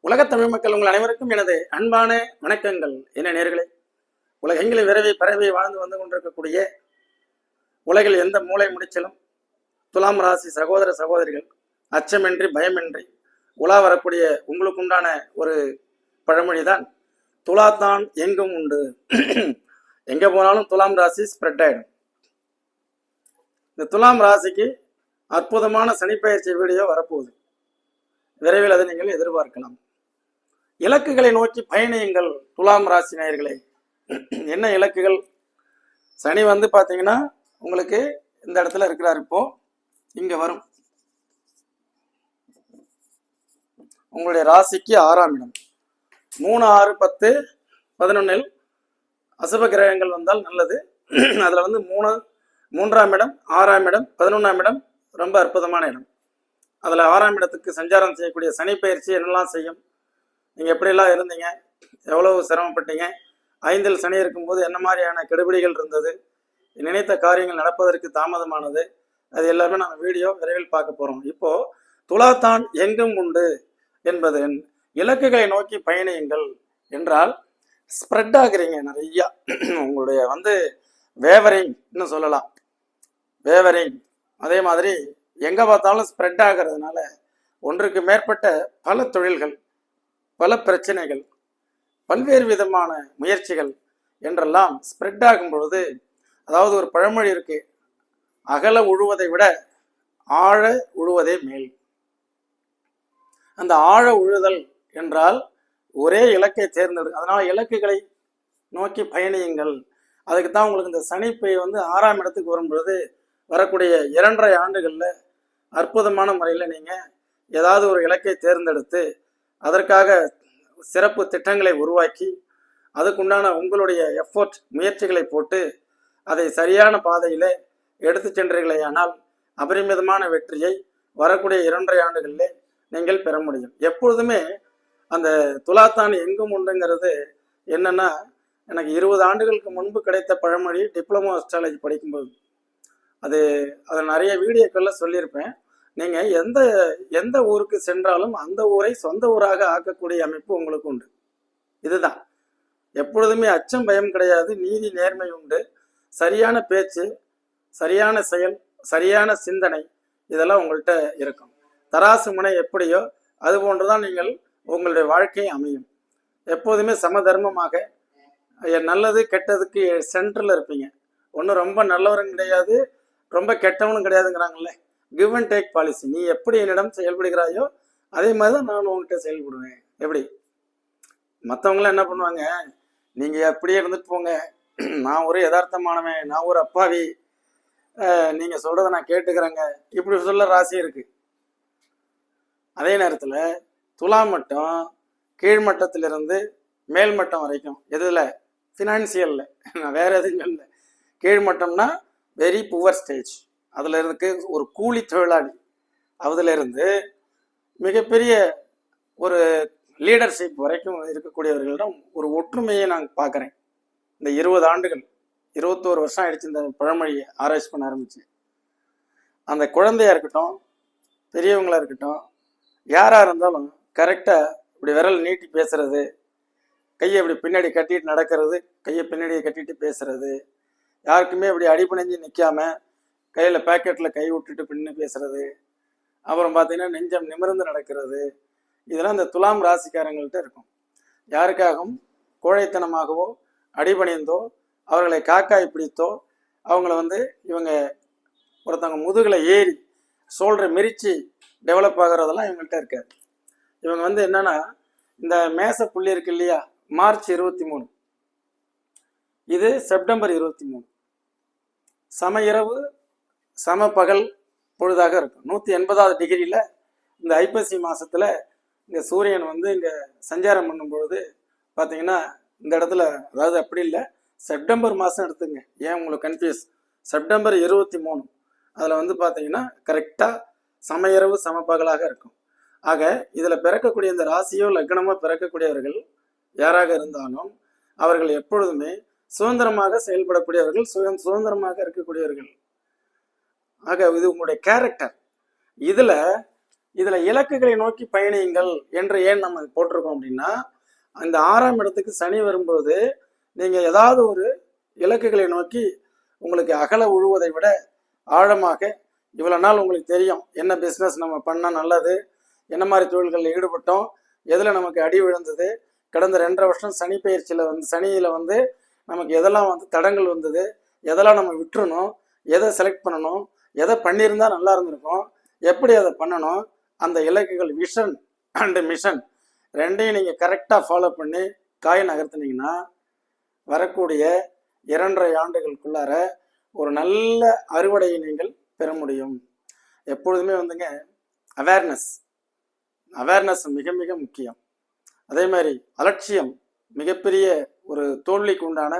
உலகத் தமிழ் மக்கள் உங்கள் அனைவருக்கும் எனது அன்பான வணக்கங்கள். என்ன நேர்களே? உலகெங்கிலும் விரைவை பரவி வாழ்ந்து வந்து கொண்டிருக்கக்கூடிய உலகில் எந்த மூளை முடிச்சலும் துலாம் ராசி சகோதர சகோதரிகள் அச்சமின்றி பயமின்றி உலா வரக்கூடிய உங்களுக்கு உண்டான ஒரு பழமொழிதான் துலாத்தான் எங்கும் உண்டு. எங்கே போனாலும் துலாம் ராசி ஸ்ப்ரெட் ஆகிடும் இந்த துலாம் ராசிக்கு அற்புதமான சனிப்பயிற்சி வீடியோ வரப்போகுது. விரைவில் அதை நீங்கள் எதிர்பார்க்கலாம். இலக்குகளை நோக்கி பயணியுங்கள் துலாம் ராசி நேயர்களே. என்ன இலக்குகள்? சனி வந்து பார்த்தீங்கன்னா உங்களுக்கு இந்த இடத்துல இருக்கிறார் இப்போ. இங்க வரும். உங்களுடைய ராசிக்கு ஆறாம் இடம். மூணு ஆறு பத்து பதினொன்னில் அசுப கிரகங்கள் வந்தால் நல்லது. அதில் வந்து மூணு மூன்றாம் இடம் ஆறாம் இடம் பதினொன்றாம் இடம் ரொம்ப அற்புதமான இடம். அதில் ஆறாம் இடத்துக்கு சஞ்சாரம் செய்யக்கூடிய சனி பயிற்சி என்னெல்லாம் செய்யும்? நீங்கள் எப்படியெல்லாம் இருந்தீங்க? எவ்வளவு சிரமப்பட்டீங்க? ஐந்தில் சனி இருக்கும்போது என்ன மாதிரியான கெடுபிடிகள் இருந்தது? நினைத்த காரியங்கள் நடப்பதற்கு தாமதமானது. அது எல்லாமே நம்ம வீடியோ விரைவில் பார்க்க போகிறோம் இப்போது துலாத்தான் எங்கும் உண்டு என்பது இலக்குகளை நோக்கி பயணியுங்கள் என்றால் ஸ்ப்ரெட் ஆகுறீங்க நிறையா. உங்களுடைய வந்து வேவரிங் இன்னும் சொல்லலாம். வேவரிங் அதே மாதிரி எங்கே பார்த்தாலும் ஸ்ப்ரெட் ஆகிறதுனால ஒன்றுக்கு மேற்பட்ட பல தொழில்கள் பல பிரச்சனைகள் பல்வேறு விதமான முயற்சிகள் என்றெல்லாம் ஸ்ப்ரெட் ஆகும் பொழுது அதாவது ஒரு பழமொழி இருக்கு அகல உழுவதை விட ஆழ உழுவதே மேல். அந்த ஆழ உழுதல் என்றால் ஒரே இலக்கை தேர்ந்தெடு அதனால் இலக்குகளை நோக்கி பயணியுங்கள். அதுக்கு தான் உங்களுக்கு இந்த சனிப்பை வந்து ஆறாம் இடத்துக்கு வரும்பொழுது வரக்கூடிய இரண்டரை ஆண்டுகளில் அற்புதமான முறையில் நீங்கள் ஏதாவது ஒரு இலக்கை தேர்ந்தெடுத்து அதற்காக சிறப்பு திட்டங்களை உருவாக்கி அதுக்குண்டான உங்களுடைய எஃபோர்ட் முயற்சிகளை போட்டு அதை சரியான பாதையில் எடுத்து சென்றீர்களேயானால் அபரிமிதமான வெற்றியை வரக்கூடிய இரண்டரை ஆண்டுகளிலே நீங்கள் பெற முடியும். எப்பொழுதுமே அந்த துலாத்தான் எங்கும் உண்டுங்கிறது என்னன்னா எனக்கு இருபது ஆண்டுகளுக்கு முன்பு கிடைத்த பழமொழி டிப்ளமோ அஸ்ட்ராலஜி படிக்கும்போது. அது அதை நிறைய வீடியோக்கள்ல சொல்லியிருப்பேன். நீங்கள் எந்த எந்த ஊருக்கு சென்றாலும் அந்த ஊரை சொந்த ஊராக ஆக்கக்கூடிய அமைப்பு உங்களுக்கு உண்டு. இதுதான். எப்பொழுதுமே அச்சம் பயம் கிடையாது. நீதி நேர்மை உண்டு. சரியான பேச்சு சரியான செயல் சரியான சிந்தனை இதெல்லாம் உங்கள்கிட்ட இருக்கும். தராசு முனை எப்படியோ அது போன்றுதான் நீங்கள் உங்களுடைய வாழ்க்கை அமையும். எப்போதுமே சமதர்மமாக நல்லது கெட்டதுக்கு சென்டரில் இருப்பீங்க. ஒன்றும் ரொம்ப நல்லவரும் கிடையாது ரொம்ப கெட்டவனும் கிடையாதுங்கிறாங்களே கிவ் அண்ட் டேக் பாலிசி நீ எப்படி என்னிடம் செயல்படுகிறாயோ அதே மாதிரி தான் நான் உங்ககிட்ட செயல்படுவேன். எப்படி? மற்றவங்களாம் என்ன பண்ணுவாங்க? நீங்கள் அப்படியே இருந்துட்டு போங்க. நான் ஒரு யதார்த்தமானவன் நான் ஒரு அப்பாவி. நீங்கள் சொல்கிறத நான் கேட்டுக்கிறேங்க. இப்படி சொல்ல ராசி இருக்குது அதே நேரத்தில் துலா மட்டம் கீழ்மட்டத்திலிருந்து மேல்மட்டம் வரைக்கும். எதில்? ஃபினான்சியலில் நான் வேறு எதுவும் இல்லை கீழ்மட்டம்னா வெரி புவர் ஸ்டேஜ் அதில் இருக்கு ஒரு கூலி தொழிலாளி. அதுல இருந்து மிகப்பெரிய ஒரு லீடர்ஷிப் வரைக்கும் இருக்கக்கூடியவர்களிடம் ஒரு ஒற்றுமையை நான் பார்க்குறேன். இந்த இருபது ஆண்டுகள் இருபத்தோரு வருஷம் ஆயிடுச்சு இந்த பழமொழியை ஆராய்ச்சி பண்ண ஆரம்பிச்சு. அந்த குழந்தையா இருக்கட்டும் பெரியவங்களா இருக்கட்டும் யாரா இருந்தாலும் கரெக்டாக இப்படி விரல் நீட்டி பேசுறது கையை இப்படி பின்னாடி கட்டிட்டு நடக்கிறது கையை பின்னாடி கட்டிட்டு பேசுறது யாருக்குமே இப்படி அடிபணிஞ்சு நிற்காம கையில் பேக்கெட்டில் கை விட்டுட்டு பின்னு பேசுறது. அப்புறம் பார்த்தீங்கன்னா நெஞ்சம் நிமிர்ந்து நடக்கிறது. இதெல்லாம் இந்த துலாம் ராசிக்காரங்கள்ட்ட இருக்கும். யாருக்காகவும் கோழைத்தனமாகவோ அடிபணிந்தோ அவர்களை காக்காய் பிடித்தோ அவங்கள வந்து இவங்க ஒருத்தவங்க முதுகில் ஏறி சோல்டரை மிரிச்சு டெவலப் ஆகிறதெல்லாம் இவங்கள்ட்ட இருக்காது. இவங்க வந்து என்னன்னா இந்த மேச புள்ளி இருக்கு இல்லையா? மார்ச் இருபத்தி மூணு. இது செப்டம்பர் இருபத்தி மூணு. சம இரவு சம பகல் பொழுதாக இருக்கும். நூற்றி எண்பதாவது டிகிரியில் இந்த ஐப்பசி மாதத்தில் இந்த சூரியன் வந்து இங்கே சஞ்சாரம் பண்ணும் பொழுது பார்த்தீங்கன்னா இந்த இடத்துல அதாவது அப்படி இல்லை செப்டம்பர் மாதம் எடுத்துங்க. ஏன் உங்களுக்கு கன்ஃபியூஸ் செப்டம்பர் இருபத்தி மூணு அதில் வந்து பார்த்தீங்கன்னா கரெக்டாக சமையரவு சமப்பகலாக இருக்கும். ஆக இதில் பிறக்கக்கூடிய இந்த ராசியோ லக்னமோ பிறக்கக்கூடியவர்கள் யாராக இருந்தாலும் அவர்கள் எப்பொழுதுமே சுதந்திரமாக செயல்படக்கூடியவர்கள் சுயம் சுதந்திரமாக இருக்கக்கூடியவர்கள். ஆக இது உங்களுடைய கேரக்டர் இதுல இதுல இலக்குகளை நோக்கி பயணியுங்கள் என்று ஏன் நம்ம போட்டிருக்கோம் அப்படின்னா அந்த ஆறாம் இடத்துக்கு சனி வரும்போது நீங்க ஏதாவது ஒரு இலக்குகளை நோக்கி உங்களுக்கு அகல உழுவதை விட ஆழமாக இவ்வளோ நாள் உங்களுக்கு தெரியும். என்ன பிஸ்னஸ் நம்ம பண்ணால் நல்லது? என்ன மாதிரி தொழில்களில் ஈடுபட்டோம்? எதில் நமக்கு அடி விழுந்தது? கடந்த ரெண்டரை வருஷம் சனி பயிற்சியில் வந்து சனியில் வந்து நமக்கு எதெல்லாம் வந்து தடங்கள் வந்தது? எதெல்லாம் நம்ம விட்டுறணும்? எதை செலக்ட் பண்ணணும்? எதை பண்ணியிருந்தால் நல்லா இருந்திருக்கும்? எப்படி அதை பண்ணணும்? அந்த இலக்குகள் விஷன் அண்டு மிஷன் ரெண்டையும் நீங்கள் கரெக்டாக ஃபாலோ பண்ணி காய் நகர்த்துனீங்கன்னா வரக்கூடிய இரண்டரை ஆண்டுகளுக்குள்ளார ஒரு நல்ல அறுவடையை நீங்கள் பெற முடியும். எப்பொழுதுமே வந்துங்க அவேர்னஸ் அவேர்னஸ் மிக மிக முக்கியம். அதே மாதிரி அலட்சியம் மிகப்பெரிய ஒரு தோல்விக்கு உண்டான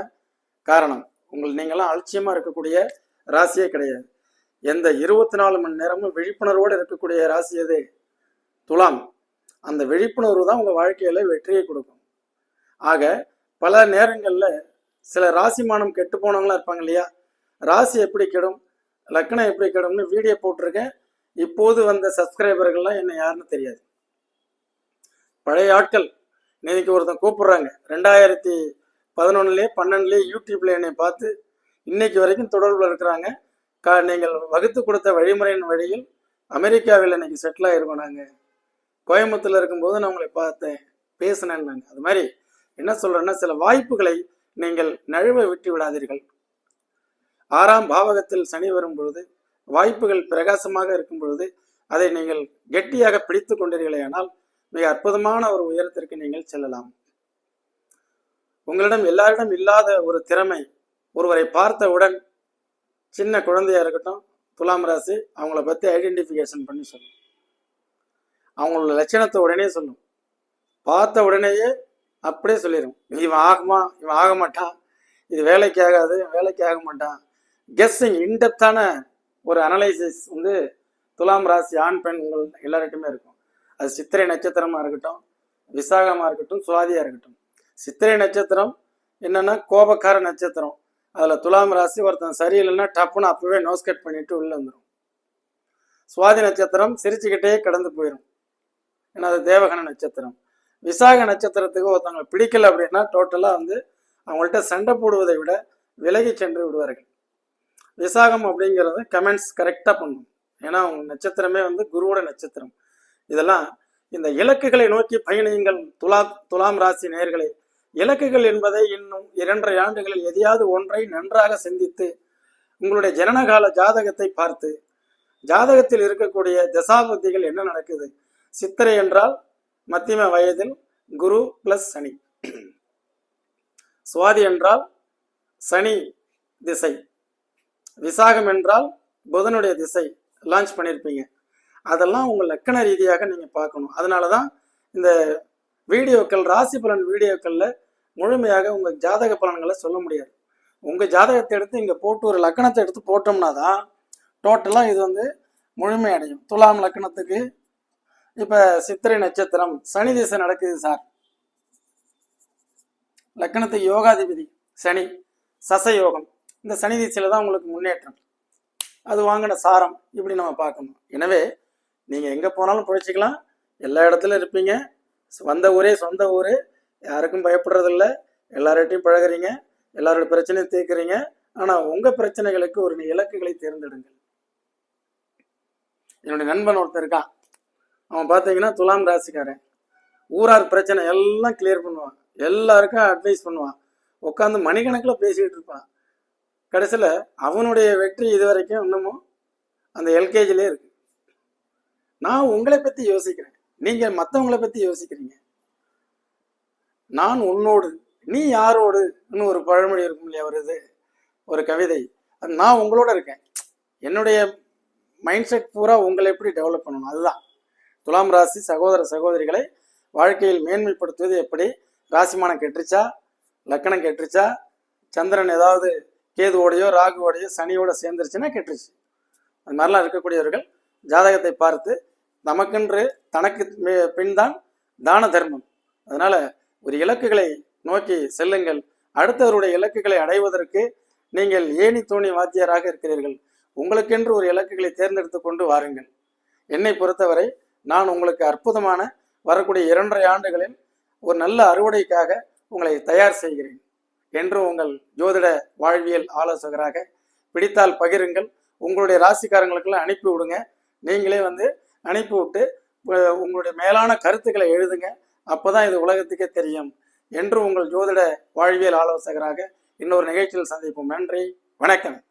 காரணம். உங்கள் நீங்களாம் அலட்சியமாக இருக்கக்கூடிய ராசியே கிடையாது. எந்த இருபத்தி நாலு மணி நேரமும் விழிப்புணர்வோடு இருக்கக்கூடிய ராசி எது? துலாம். அந்த விழிப்புணர்வு தான் உங்கள் வாழ்க்கையில் வெற்றியை கொடுக்கும். ஆக பல நேரங்களில் சில ராசி மானம் கெட்டு போனவங்களாம் இருப்பாங்க இல்லையா? ராசி எப்படி கெடும்? லக்கணம் எப்படி கெடும்னு வீடியோ போட்டிருக்கேன். இப்போது வந்த சப்ஸ்கிரைபர்கள்லாம் என்ன யாருன்னு தெரியாது. பழைய ஆட்கள். இன்னைக்கு ஒருத்தன் கூப்பிடுறாங்க. ரெண்டாயிரத்தி பதினொன்னுலேயே பன்னெண்டுலேயே யூடியூப்ல என்னை பார்த்து இன்னைக்கு வரைக்கும் தொடர்பில் இருக்கிறாங்க. கா நீங்கள் வகுத்து கொடுத்த வழிமுறையின் வழியில் அமெரிக்காவில் இன்னைக்கு செட்டில் ஆகிருக்கோம் நாங்கள் கோயம்புத்தூர்ல இருக்கும்போது நான் உங்களை பார்த்தேன் பேசினேன்னாங்க அது மாதிரி என்ன சொல்றேன்னா சில வாய்ப்புகளை நீங்கள் நழுவ விட்டு விடாதீர்கள். ஆறாம் பாவகத்தில் சனி வரும் பொழுது வாய்ப்புகள் பிரகாசமாக இருக்கும் பொழுது அதை நீங்கள் கெட்டியாக பிடித்து கொண்டீர்களேயானால் மிக அற்புதமான ஒரு உயரத்திற்கு நீங்கள் செல்லலாம். உங்களிடம் எல்லாரிடம் இல்லாத ஒரு திறமை ஒருவரை பார்த்தவுடன் சின்ன குழந்தையாக இருக்கட்டும் துலாம் ராசி அவங்கள பற்றி ஐடென்டிஃபிகேஷன் பண்ணி சொல்லும் அவங்களோட லட்சணத்தை உடனே சொல்லும் பார்த்த உடனேயே அப்படியே சொல்லிடும் இவன் ஆகுமா? இவன் ஆக மாட்டான் இது வேலைக்கு ஆகாது வேலைக்கு ஆக மாட்டான் கெஸ்ஸிங் இன்டெப்தான ஒரு அனலைசிஸ் வந்து துலாம் ராசி ஆண் பெண் உங்கள் எல்லார்கிட்டுமே இருக்கும். அது சித்திரை நட்சத்திரமாக இருக்கட்டும் விசாகமாக இருக்கட்டும் சுவாதியாக இருக்கட்டும். சித்திரை நட்சத்திரம் என்னென்னா கோபக்கார நட்சத்திரம். அதில் துலாம் ராசி ஒருத்தன் சரியில்லைன்னா டப்புன்னு அப்போவே நோஸ் கட் பண்ணிட்டு உள்ளே வந்துடும் சுவாதி நட்சத்திரம் சிரிச்சுக்கிட்டே கடந்து போயிடும் ஏன்னா அது தேவகன நட்சத்திரம். விசாக நட்சத்திரத்துக்கு ஒருத்தவங்க பிடிக்கல அப்படின்னா டோட்டலாக வந்து அவங்கள்ட்ட சண்டை போடுவதை விட விலகி சென்று விடுவார்கள். விசாகம் அப்படிங்கிறது கமெண்ட்ஸ் கரெக்டாக பண்ணும். ஏன்னா அவங்க நட்சத்திரமே வந்து குருவோட நட்சத்திரம். இதெல்லாம் இந்த இலக்குகளை நோக்கி பயணியுங்கள். துலா துலாம் ராசி நேர்களை இலக்குகள் என்பதை இன்னும் இரண்டரை ஆண்டுகளில் எதையாவது ஒன்றை நன்றாக சிந்தித்து உங்களுடைய ஜனனகால ஜாதகத்தை பார்த்து ஜாதகத்தில் இருக்கக்கூடிய தசாபுத்திகள் என்ன நடக்குது? சித்திரை என்றால் மத்தியம வயதில் குரு பிளஸ் சனி. சுவாதி என்றால் சனி திசை. விசாகம் என்றால் புதனுடைய திசை. லான்ச் பண்ணியிருப்பீங்க அதெல்லாம் உங்கள் லக்கண ரீதியாக நீங்கள் பார்க்கணும். அதனால தான் இந்த வீடியோக்கள் ராசி பலன் வீடியோக்களில் முழுமையாக உங்கள் ஜாதக பலன்களை சொல்ல முடியாது. உங்கள் ஜாதகத்தை எடுத்து இங்கே போட்டு ஒரு லக்கணத்தை எடுத்து போட்டோம்னா தான் டோட்டலாக இது வந்து முழுமையடையும் துலாம் லக்கணத்துக்கு இப்போ சித்திரை நட்சத்திரம் சனி திசை நடக்குது சார். லக்கணத்து யோகாதிபதி சனி சசயோகம். இந்த சனி திசையில் தான் உங்களுக்கு முன்னேற்றம். அது வாங்கின சாரம் இப்படி நம்ம பார்க்கணும். எனவே நீங்கள் எங்கே போனாலும் பிழைச்சிக்கலாம். எல்லா இடத்துலையும் இருப்பீங்க. வந்த ஊரே சொந்த ஊர். யாருக்கும் பயப்படுறதில்ல. எல்லார்கிட்டையும் பழகுறீங்க. எல்லாரோட பிரச்சனையும் தீர்க்குறீங்க. ஆனால் உங்கள் பிரச்சனைகளுக்கு ஒரு இலக்குகளை தேர்ந்தெடுங்கள். என்னுடைய நண்பன் ஒருத்தன் இருக்கான். அவன் பார்த்தீங்கன்னா துலாம் ராசிக்காரன். ஊரார் பிரச்சனை எல்லாம் கிளியர் பண்ணுவான். எல்லாருக்கும் அட்வைஸ் பண்ணுவான். உட்காந்து மணிக்கணக்கில் பேசிக்கிட்டு இருப்பான். கடைசியில் அவனுடைய வெற்றி இது வரைக்கும் இன்னமும் அந்த எல்கேஜிலே இருக்கு. நான் உங்களை பற்றி யோசிக்கிறேன். நீங்கள் மற்றவங்களை பற்றி யோசிக்கிறீங்க. நான் உன்னோடு நீ யாரோடு இன்னும் ஒரு பழமொழி இருக்கும் இல்லையா ஒரு இது ஒரு கவிதை. அது நான் உங்களோட இருக்கேன். என்னுடைய மைண்ட் செட் பூரா உங்களை எப்படி டெவலப் பண்ணணும் அதுதான். துலாம் ராசி சகோதர சகோதரிகளை வாழ்க்கையில் மேன்மைப்படுத்துவது எப்படி? ராசிமானம் கெட்டுருச்சா? லக்கணம் கெட்டுருச்சா? சந்திரன் ஏதாவது கேதுவோடையோ ராகுவோடையோ சனியோட சேர்ந்துருச்சுன்னா கெட்டுருச்சு. அது மாதிரிலாம் இருக்கக்கூடியவர்கள் ஜாதகத்தை பார்த்து நமக்கென்று தனக்கு பின்தான் தான தர்மம். அதனால ஒரு இலக்குகளை நோக்கி செல்லுங்கள். அடுத்தவருடைய இலக்குகளை அடைவதற்கு நீங்கள் ஏணி தோணி வாத்தியராக இருக்கிறீர்கள். உங்களுக்கென்று ஒரு இலக்குகளை தேர்ந்தெடுத்து கொண்டு வாருங்கள். என்னை பொறுத்தவரை நான் உங்களுக்கு அற்புதமான வரக்கூடிய இரண்டரை ஆண்டுகளில் ஒரு நல்ல அறுவடைக்காக உங்களை தயார் செய்கிறேன். என்று உங்கள் ஜோதிட வாழ்வியல் ஆலோசகராக பிடித்தால் பகிருங்கள். உங்களுடைய ராசிக்காரங்களுக்கெல்லாம் அனுப்பி விடுங்க. நீங்களே வந்து அனுப்பி விட்டு உங்களுடைய மேலான கருத்துக்களை எழுதுங்க. அப்பதான் இது உலகத்துக்கே தெரியும். என்று உங்கள் ஜோதிட வாழ்வியல் ஆலோசகராக இன்னொரு நிகழ்ச்சியில் சந்திப்போம். நன்றி. வணக்கம்.